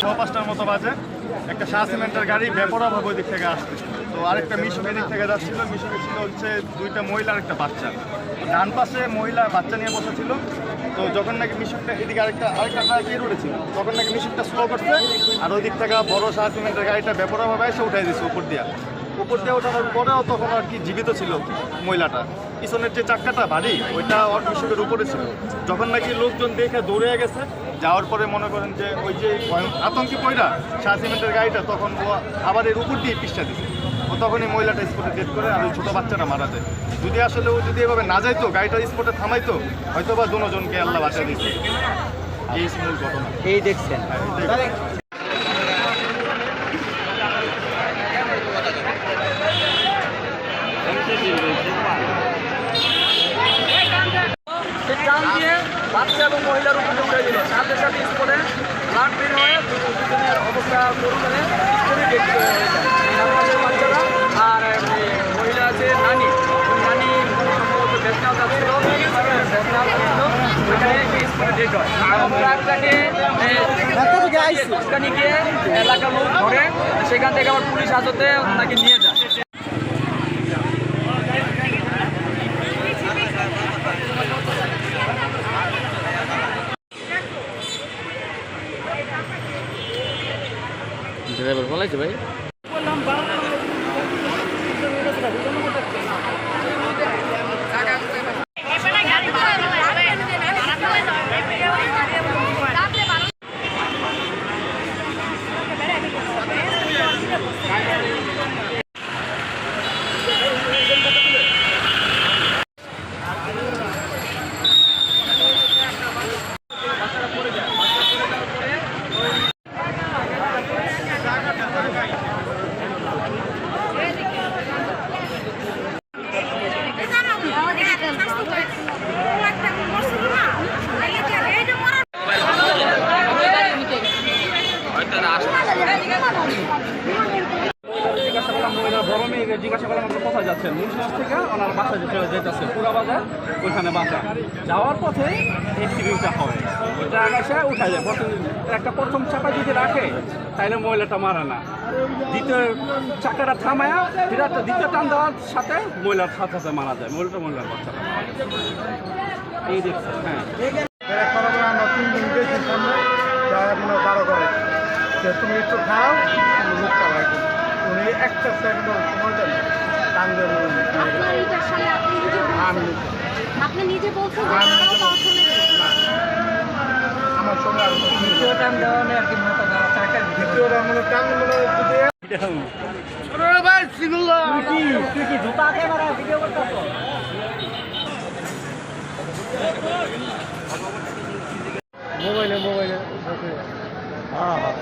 ছ পাঁচটার মতো বাজে। একটা শাহ সিমেন্টের গাড়ি বেপরোয়াভাবে ওই দিক থেকে আসছে। তো আরেকটা মিশুক এদিক থেকে যাচ্ছিল। মিশুকে ছিল হচ্ছে দুইটা মহিলা আর একটা বাচ্চা। ডান পাশে মহিলা বাচ্চা নিয়ে বসা ছিল তো যখন নাকি মিশুকটা এদিকে আরেকটা আরেকটা ট্রাক এর উঠেছিল তখন নাকি মিশুকটা স্লো করছে। আর ওই দিক থেকে বড় শাহ সিমেন্টের গাড়িটা বেপরোয়াভাবে এসে উঠাই দিচ্ছে উপর দিয়া। উপর দিয়ে ওঠানোর পরেও তখন আর কি জীবিত ছিল মহিলাটা। পিছনের যে চাক্কাটা বাড়ি ওইটা ওর মিশুকের উপরে ছিল। যখন নাকি লোকজন দেখে দৌড়ে গেছে যাওয়ার পরে মনে করেন যে ওই যে আতঙ্কি পয়রা শাহ সিমেন্টের গাড়িটা তখন ও আবার এর উপর দিয়ে পিসটা দিছে। ও তখনই মহিলাটা স্পটে ডেট করে আর ওই ছোটো বাচ্চাটা মারা যায়। যদি আসলে ও যদি এভাবে না যাইতো গাড়িটা স্পটে থামাইতো হয়তো বা দুজনকে আল্লাহ বাঁচিয়ে দিচ্ছে এই মূল ঘটনা। এই দেখছেন হ্যাঁ, এটাই। সে টান দিয়ে বাচ্চা এবং মহিলার উপরে উঠে দিল। সাথে সাথে স্পটে ব্লাড বের হয়ে দুজনের অবস্থা করুণে স্পটে ডেট হয়ে যায় বাচ্চারা আর মহিলা আছে নানি। নানি সম্ভবত যাচ্ছিল। বেতনাও যাচ্ছিল। ওইখানে ডেট হয়। ট্রাকটাকে এলাকার লোক ধরে সেখান থেকে আবার পুলিশ হাজতে ওনাকে নিয়ে যায়। ড্রাইভার বলাইছে ভাই জিজ্ঞাসা করলাম মহিলার বড় মেয়েকে জিজ্ঞাসা করলাম আপনার কোথায় যাচ্ছেন? মুন্সিগঞ্জ থেকে ওনার বাসা যেতে যেতেছে পুরা বাজার ওইখানে বাসা। যাওয়ার পথে অ্যাক্সিডেন্টটা হয়। ওইটা আগাছে উঠা যায়। প্রথম একটা প্রথম চাকা যদি রাখে তাহলে মহিলাটা মারা না। দ্বিতীয় চাকাটা থামায়া ফিরে দ্বিতীয় টান দেওয়ার সাথে মহিলার সাথে সাথে মারা যায়। মহিলাটা মহিলার বাচ্চাটা এই দেখছেন হ্যাঁ। করার আমরা তিন দিন সামনে যাই বারো করে তুমি একটু খাও উনি একটা সেকেন্ড আপনার এটার সাথে আপনি নিজে বলছেন? আপনি নিজে বলছেন যে তারাও পৌঁছনে আমার সঙ্গে আর দ্বিতীয় টান দেওয়া নেই আর কি মতো দেওয়া। মোবাইলে মোবাইলে। হ্যাঁ হ্যাঁ।